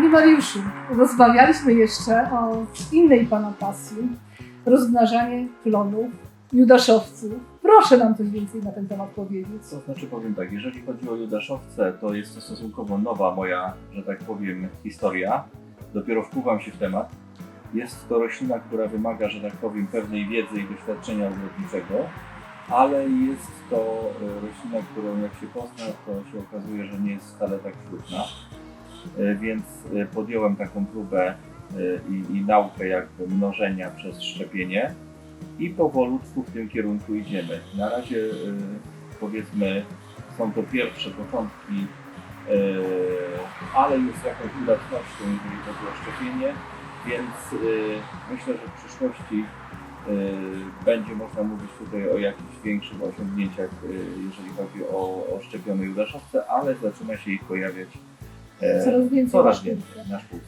Panie Mariuszu, rozmawialiśmy jeszcze o innej Pana pasji, rozmnażanie klonów, judaszowców. Proszę nam coś więcej na ten temat powiedzieć. To znaczy powiem tak, jeżeli chodzi o judaszowce, to jest to stosunkowo nowa moja, że tak powiem, historia. Dopiero wpływam się w temat. Jest to roślina, która wymaga, że tak powiem, pewnej wiedzy i doświadczenia ogrodniczego, ale jest to e, roślina, którą jak się pozna, to się okazuje, że nie jest wcale tak trudna. E, Więc e, podjąłem taką próbę e, i, i naukę jakby mnożenia przez szczepienie i powolutku w tym kierunku idziemy. Na razie powiedzmy są to pierwsze początki, ale już jakąś udatnością, jeżeli chodzi o szczepienie, więc myślę, że w przyszłości będzie można mówić tutaj o jakichś większych osiągnięciach, jeżeli chodzi o, o szczepione judaszowce, ale zaczyna się ich pojawiać Coraz więcej coraz na więcej na szkółce.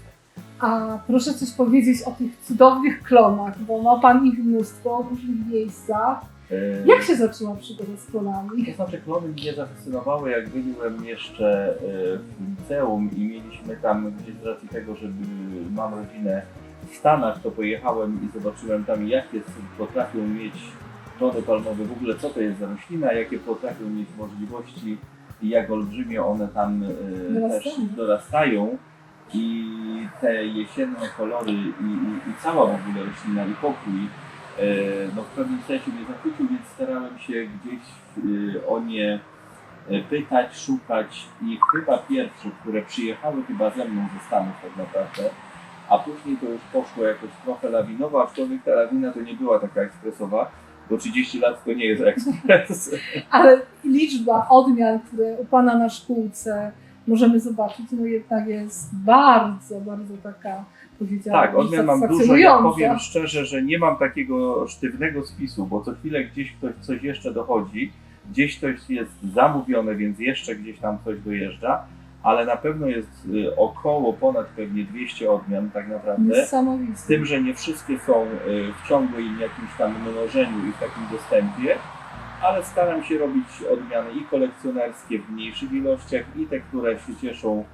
A proszę coś powiedzieć o tych cudownych klonach, bo ma Pan ich mnóstwo w różnych miejscach. E, Jak się zaczęła przygoda z klonami? To znaczy klony mnie zafascynowały, jak byłem jeszcze e, w liceum i mieliśmy tam gdzieś z racji tego, że mam rodzinę w Stanach, to pojechałem i zobaczyłem tam jakie potrafią mieć klony palmowe, w ogóle co to jest za roślina, jakie potrafią mieć możliwości i jak olbrzymie one tam e, też Dorastają. dorastają. I te jesienne kolory i, i, i cała w ogóle roślina i pokój e, no w pewnym sensie mnie zachwycił, więc starałem się gdzieś e, o nie pytać, szukać i chyba pierwsze, które przyjechały chyba ze mną ze Stanów tak naprawdę, a później to już poszło jakoś trochę lawinowo, aczkolwiek ta lawina to nie była taka ekspresowa, bo 30 lat to nie jest ekspres. Ale liczba odmian, które u Pana na szkółce możemy zobaczyć, no jednak jest bardzo, bardzo taka, powiedziałabym, Tak, odmian mam dużo. Ja powiem szczerze, że nie mam takiego sztywnego spisu, bo co chwilę gdzieś ktoś coś jeszcze dochodzi, gdzieś coś jest zamówione, więc jeszcze gdzieś tam coś dojeżdża, ale na pewno jest y, około ponad pewnie 200 odmian tak naprawdę. Z tym, że nie wszystkie są y, w ciągłym jakimś tam mnożeniu i w takim dostępie, ale staram się robić odmiany i kolekcjonerskie w mniejszych ilościach i te, które się cieszą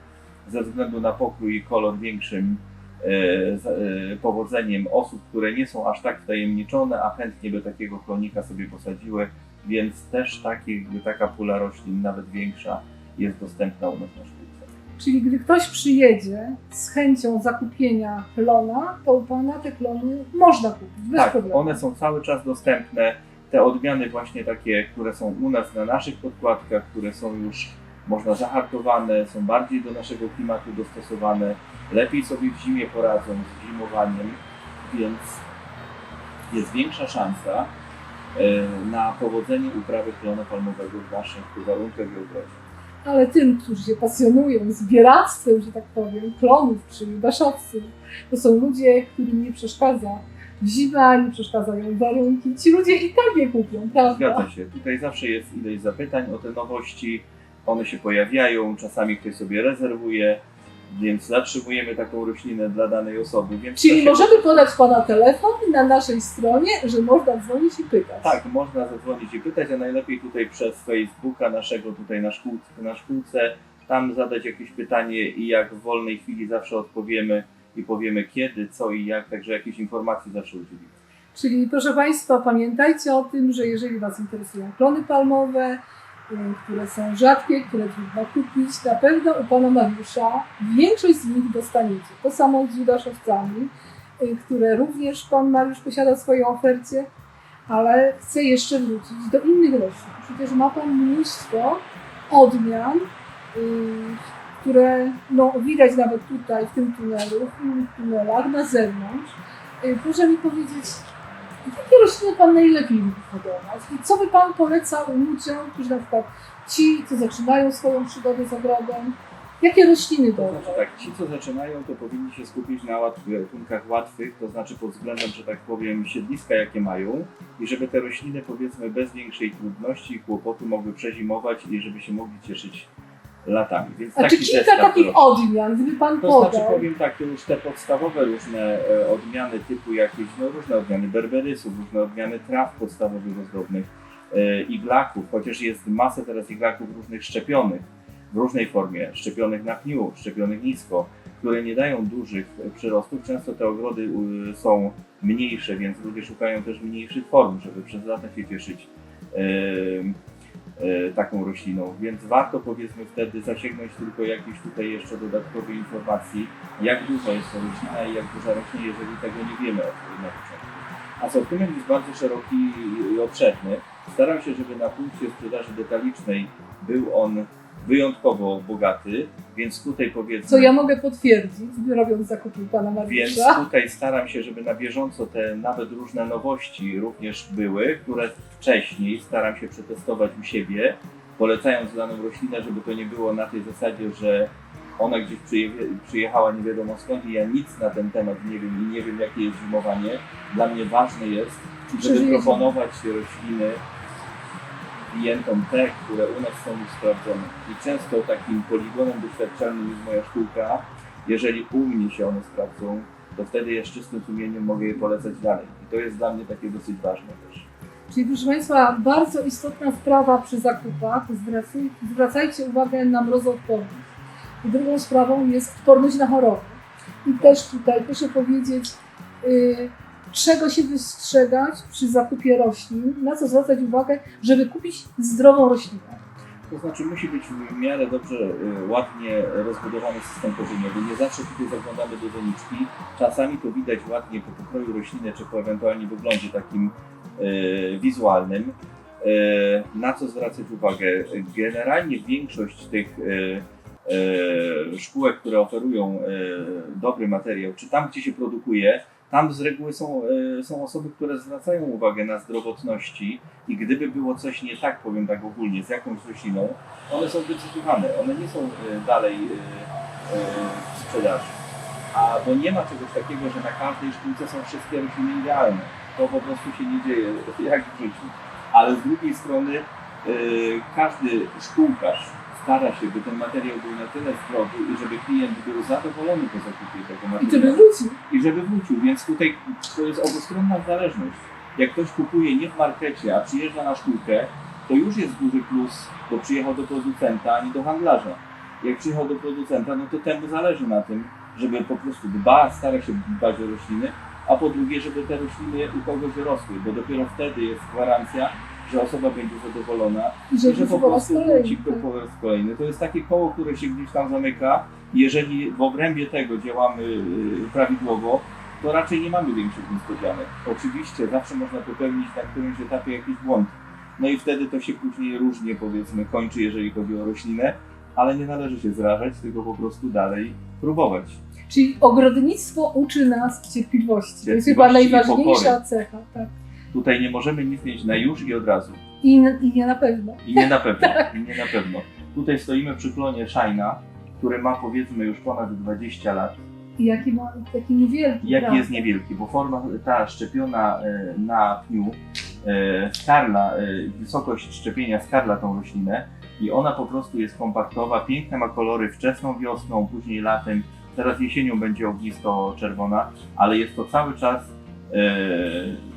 ze względu na pokój i kolor większym e, powodzeniem osób, które nie są aż tak wtajemniczone, a chętnie by takiego klonika sobie posadziły, więc też taki, taka pula roślin, nawet większa, jest dostępna u nas na szkółce. Czyli gdy ktoś przyjedzie z chęcią zakupienia klona, to u Pana te klony można kupić bez Tak, problemu. one są cały czas dostępne. Te odmiany właśnie takie, które są u nas na naszych podkładkach, które są już można zahartowane, są bardziej do naszego klimatu dostosowane, lepiej sobie w zimie poradzą z zimowaniem, więc jest większa szansa e, na powodzenie uprawy klonu palmowego w naszych warunkach i ogrodzie. Ale tym, którzy się pasjonują zbieractwem, że tak powiem, klonów czy daszowców, to są ludzie, którym nie przeszkadza zima, nie przeszkadzają warunki. Ci ludzie i tak je kupią, prawda? Zgadza się. Tutaj zawsze jest ileś zapytań o te nowości. One się pojawiają, czasami ktoś sobie rezerwuje, więc zatrzymujemy taką roślinę dla danej osoby. Więc Czyli się- możemy podać Pana telefon na naszej stronie, że można dzwonić i pytać. Tak, można zadzwonić i pytać, a najlepiej tutaj przez Facebooka naszego tutaj na szkółce, na szkółce tam zadać jakieś pytanie i jak w wolnej chwili zawsze odpowiemy i powiemy kiedy, co i jak, także jakieś informacje zawsze udzielimy. Czyli proszę Państwa, pamiętajcie o tym, że jeżeli Was interesują klony palmowe, które są rzadkie, które trudno kupić, na pewno u Pana Mariusza większość z nich dostaniecie. To samo z judaszowcami, y, które również Pan Mariusz posiada w swojej ofercie, ale chcę jeszcze wrócić do innych roślin. Przecież ma Pan mnóstwo odmian, y, które no, widać nawet tutaj w tym tunelu, w innych tunelach na zewnątrz. Proszę mi powiedzieć, jakie rośliny Pan najlepiej lubi hodować? I co by Pan polecał ludziom, którzy na przykład ci, co zaczynają swoją przygodę z ogrodem, jakie rośliny To znaczy tak, ci co zaczynają, to powinni się skupić na gatunkach łatwych, to znaczy pod względem, że tak powiem, siedliska jakie mają i żeby te rośliny powiedzmy bez większej trudności i kłopotu mogły przezimować i żeby się mogli cieszyć latami. Więc A czy kilka zestaw takich odmian, gdyby Pan To znaczy podał? powiem tak, to już te podstawowe różne e, odmiany typu jakieś, no różne odmiany berberysów, różne odmiany traw podstawowych ozdobnych, e, iglaków, chociaż jest masę teraz iglaków różnych szczepionych, w różnej formie, szczepionych na pniu, szczepionych nisko, które nie dają dużych przyrostów. Często te ogrody są mniejsze, więc ludzie szukają też mniejszych form, żeby przez lata się cieszyć e, taką rośliną. Więc warto powiedzmy wtedy zasięgnąć tylko jakiejś tutaj jeszcze dodatkowej informacji, jak duża jest to roślina i jak duża rośnie, jeżeli tego nie wiemy na początku. Asortyment jest bardzo szeroki i obszerny. Staram się, żeby na punkcie sprzedaży detalicznej był on wyjątkowo bogaty, więc tutaj powiedzmy... Co ja mogę potwierdzić, robiąc zakupy pana Więc Mariusza. tutaj staram się, żeby na bieżąco te nawet różne nowości również były, które wcześniej staram się przetestować u siebie, polecając daną roślinę, żeby to nie było na tej zasadzie, że ona gdzieś przyje, przyjechała nie wiadomo skąd i ja nic na ten temat nie wiem i nie wiem jakie jest zimowanie. Dla mnie ważne jest, żeby proponować rośliny klientom te, które u nas są już sprawdzone. I często takim poligonem doświadczalnym jest moja szkółka. Jeżeli u mnie się one sprawdzą, to wtedy ja z czystym sumieniem mogę je polecać dalej. I to jest dla mnie takie dosyć ważne też. Czyli proszę Państwa, bardzo istotna sprawa przy zakupach. Zwracaj, zwracajcie uwagę na mrozoodporność. I drugą sprawą jest odporność na choroby. I też tutaj proszę powiedzieć, y, czego się wystrzegać przy zakupie roślin, na co zwracać uwagę, żeby kupić zdrową roślinę. To znaczy musi być w miarę dobrze, y, ładnie rozbudowany system korzeniowy. Nie zawsze tutaj zaglądamy do doniczki. Czasami to widać ładnie po pokroju rośliny, czy po ewentualnie wyglądzie takim y, wizualnym. Y, na co zwracać uwagę? Generalnie większość tych y, y, szkółek, które oferują y, dobry materiał, czy tam, gdzie się produkuje, tam z reguły są, y, są osoby, które zwracają uwagę na zdrowotności i gdyby było coś nie tak, powiem tak ogólnie, z jakąś rośliną, one są wycofywane, one nie są y, dalej y, w sprzedaży. A bo nie ma czegoś takiego, że na każdej szkółce są wszystkie rośliny idealne. To po prostu się nie dzieje, jak w życiu. Ale z drugiej strony każdy szkółkarz stara się, by ten materiał był na tyle zdrowy i żeby klient był zadowolony po zakupie tego I materiału żeby wrócił. i żeby wrócił, więc tutaj to jest obostronna zależność. Jak ktoś kupuje nie w markecie, a przyjeżdża na szkółkę, to już jest duży plus, bo przyjechał do producenta, a nie do handlarza. Jak przyjechał do producenta, no to temu zależy na tym, żeby po prostu dba, stara się dbać o rośliny, a po drugie, żeby te rośliny u kogoś rosły, bo dopiero wtedy jest gwarancja, że osoba będzie zadowolona I i żeby że po prostu wróci po po raz kolejny. To jest takie koło, które się gdzieś tam zamyka. Jeżeli w obrębie tego działamy y, prawidłowo, to raczej nie mamy większych niespodzianek. Oczywiście zawsze można popełnić na którymś etapie jakiś błąd. No i wtedy to się później różnie powiedzmy kończy, jeżeli chodzi o roślinę, ale nie należy się zrażać, tylko po prostu dalej próbować. Czyli ogrodnictwo uczy nas cierpliwości. To jest chyba Cierpliwości najważniejsza cecha. Tak. Tutaj nie możemy nic mieć na już i od razu. I, I nie na pewno. I nie na pewno. I nie na pewno. Tutaj stoimy przy klonie Shina, który ma powiedzmy już ponad 20 lat. I jaki ma taki niewielki. Jaki prawda? jest niewielki, bo forma ta szczepiona e, na pniu e, skarla, e, wysokość szczepienia skarla tą roślinę i ona po prostu jest kompaktowa, piękne ma kolory wczesną wiosną, później latem, teraz jesienią będzie ognisto-czerwona, ale jest to cały czas e, e,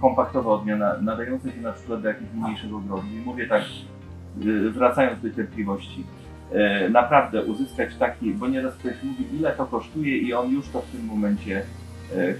kompaktowa odmiana, nadająca się na przykład do jakichś mniejszych ogrodów. I mówię tak, e, wracając do cierpliwości, e, naprawdę uzyskać taki, bo nieraz ktoś mówi, ile to kosztuje i on już to w tym momencie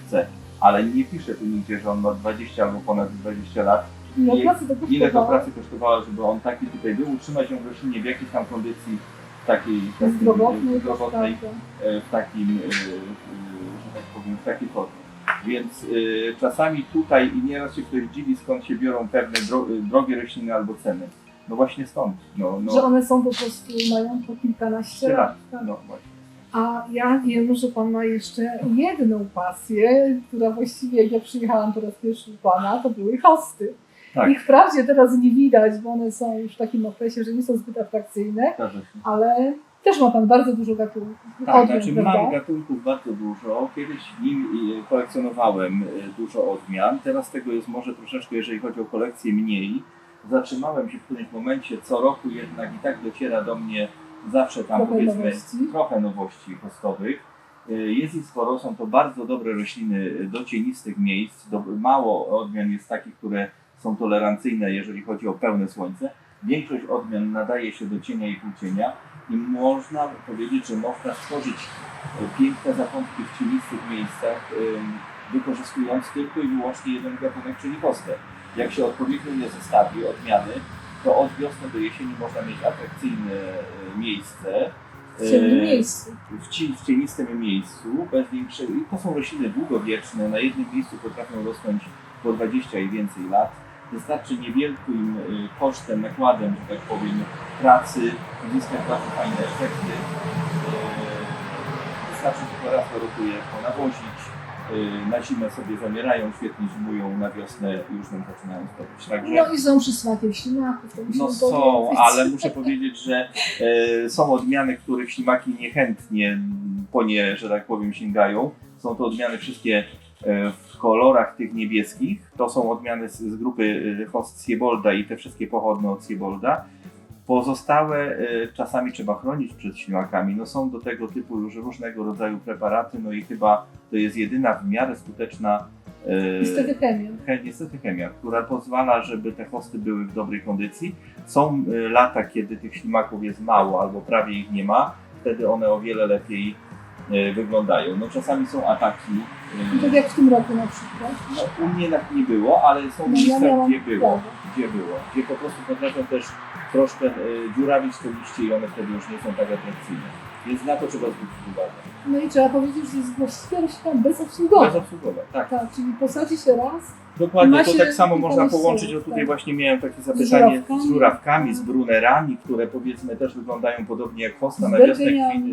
chce. Ale nie pisze tu nigdzie, że on ma 20 albo ponad 20 lat. Ile pracy to Ile to kosztowało? pracy kosztowało, żeby on taki tutaj był, utrzymać ją w roślinie w jakiejś tam kondycji takiej, takiej Zdrowotnej, zdrowotnej prawda. e, w takim, e, e, że tak powiem, w takiej formie. Więc e, czasami tutaj i nieraz się ktoś dziwi, skąd się biorą pewne dro, e, drogie rośliny albo ceny. No właśnie stąd. No, no, Że one są po prostu, mają po kilkanaście lat. lat. Tak. no właśnie. A ja wiem, że Pan ma jeszcze jedną pasję, która właściwie jak ja przyjechałam po raz pierwszy u Pana, to były hosty. Tak. Ich wprawdzie teraz nie widać, bo one są już w takim okresie, że nie są zbyt atrakcyjne, ale też ma Pan bardzo dużo gatunków. Tak, odmian, znaczy prawda? mam gatunków bardzo dużo. Kiedyś nim e, kolekcjonowałem e, dużo odmian. Teraz tego jest może troszeczkę, jeżeli chodzi o kolekcję, mniej. Zatrzymałem się w którymś momencie. Co roku jednak i tak dociera do mnie zawsze tam Trochę powiedzmy nowości. trochę nowości hostowych. E, Jest ich sporo, są to bardzo dobre rośliny do cienistych miejsc. Do, mało odmian jest takich, które są tolerancyjne, jeżeli chodzi o pełne słońce. Większość odmian nadaje się do cienia i półcienia. I można powiedzieć, że można stworzyć e, piękne zakątki w cienistych miejscach, wykorzystując tylko i wyłącznie jeden gatunek, czyli hostę. Jak się odpowiednio nie zestawi odmiany, to od wiosny do jesieni można mieć atrakcyjne e, miejsce. W ciemnym e, miejscu. w, ci, w cienistym miejscu, bez większego. I to są rośliny długowieczne, na jednym miejscu potrafią rosnąć po 20 i więcej lat. Wystarczy niewielkim y, kosztem, nakładem, że tak powiem, pracy uzyskać bardzo fajne efekty. Y, Wystarczy tylko raz do roku je ponawozić. Y, Na zimę sobie zamierają, świetnie zimują, na wiosnę już nam zaczynają stopić. Także... No i są przysmakiem ślimaków, to No są, powiedzieć. ale muszę powiedzieć, że są odmiany, których ślimaki niechętnie po nie, że tak powiem, sięgają. Są to odmiany wszystkie w kolorach tych niebieskich. To są odmiany z, z grupy e, host Siebolda i te wszystkie pochodne od Siebolda. Pozostałe e, czasami trzeba chronić przed ślimakami. No są do tego typu już różnego rodzaju preparaty, no i chyba to jest jedyna w miarę skuteczna e, Niestety chemią. Che- niestety chemia, która pozwala, żeby te hosty były w dobrej kondycji. Są lata, kiedy tych ślimaków jest mało albo prawie ich nie ma, wtedy one o wiele lepiej wyglądają. No czasami są ataki. Tak jak w tym roku na przykład. No, u mnie tak nie było, ale są No, ja miejsca, miałam gdzie było, prawo. gdzie było, gdzie po prostu potrafią też troszkę y, dziurawić te liście i one wtedy już nie są tak atrakcyjne. Więc na to trzeba zwrócić uwagę. No i trzeba powiedzieć, że jest właściwie roślina bezobsługowa. Bezobsługowe, tak. Tak, czyli posadzi się raz, Dokładnie, to tak samo można połączyć, o tutaj tak. właśnie miałem takie zapytanie żurawkami. z żurawkami, z brunerami, które powiedzmy też wyglądają podobnie jak hosta na wiosnę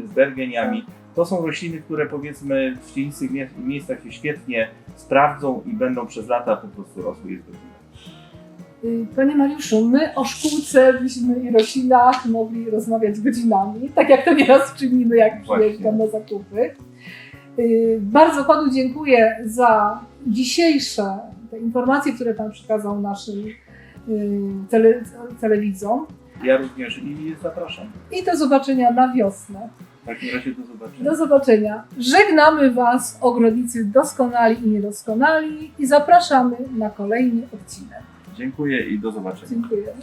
z bergeniami. To są rośliny, które powiedzmy w mie- miejscach się świetnie sprawdzą i będą przez lata po prostu rosły. Y, Panie Mariuszu, my o szkółce byśmy i roślinach mogli rozmawiać godzinami, tak jak to nieraz czynimy, jak przyjeżdżam na zakupy. Y, Bardzo Panu dziękuję za dzisiejsze te informacje, które Pan przekazał naszym y, tele, telewidzom. Ja również i zapraszam. I do zobaczenia na wiosnę. W takim razie do zobaczenia. Do zobaczenia. Żegnamy Was, ogrodnicy doskonali i niedoskonali i zapraszamy na kolejny odcinek. Dziękuję i do zobaczenia. Dziękuję.